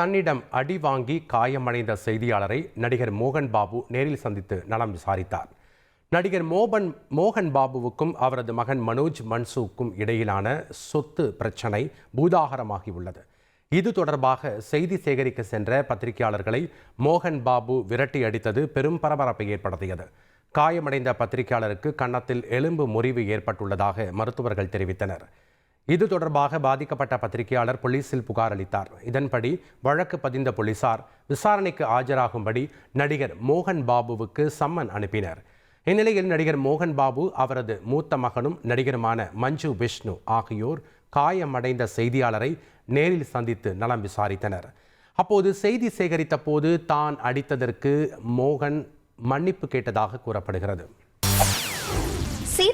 தன்னிடம் அடி வாங்கி காயமடைந்த செய்தியாளரை நடிகர் மோகன் பாபு நேரில் சந்தித்து நலம் விசாரித்தார். நடிகர் மோகன் மோகன் பாபுவுக்கும் அவரது மகன் மனோஜ் மன்சூக்கும் இடையிலான சொத்து பிரச்சனை பூதாகரமாகி உள்ளது இது தொடர்பாக செய்தி சேகரிக்க சென்ற பத்திரிகையாளர்களை மோகன் பாபு விரட்டி அடித்தது பெரும் பரபரப்பை ஏற்படுத்தியது. காயமடைந்த பத்திரிகையாளருக்கு கன்னத்தில் எலும்பு முறிவு ஏற்பட்டுள்ளதாக மருத்துவர்கள் தெரிவித்தனர். இது தொடர்பாக பாதிக்கப்பட்ட பத்திரிகையாளர் போலீசில் புகார் அளித்தார். இதன்படி வழக்கு பதிந்த போலீசார் விசாரணைக்கு ஆஜராகும்படி நடிகர் மோகன் பாபுவுக்கு சம்மன் அனுப்பினர். இந்நிலையில் நடிகர் மோகன் பாபு அவரது மூத்த மகனும் நடிகருமான மஞ்சு விஷ்ணு ஆகியோர் காயமடைந்த செய்தியாளரை நேரில் சந்தித்து நலம் விசாரித்தனர். அப்போது செய்தி சேகரித்த போது தான் அடித்ததற்கு மோகன் மன்னிப்பு கேட்டதாக கூறப்படுகிறது.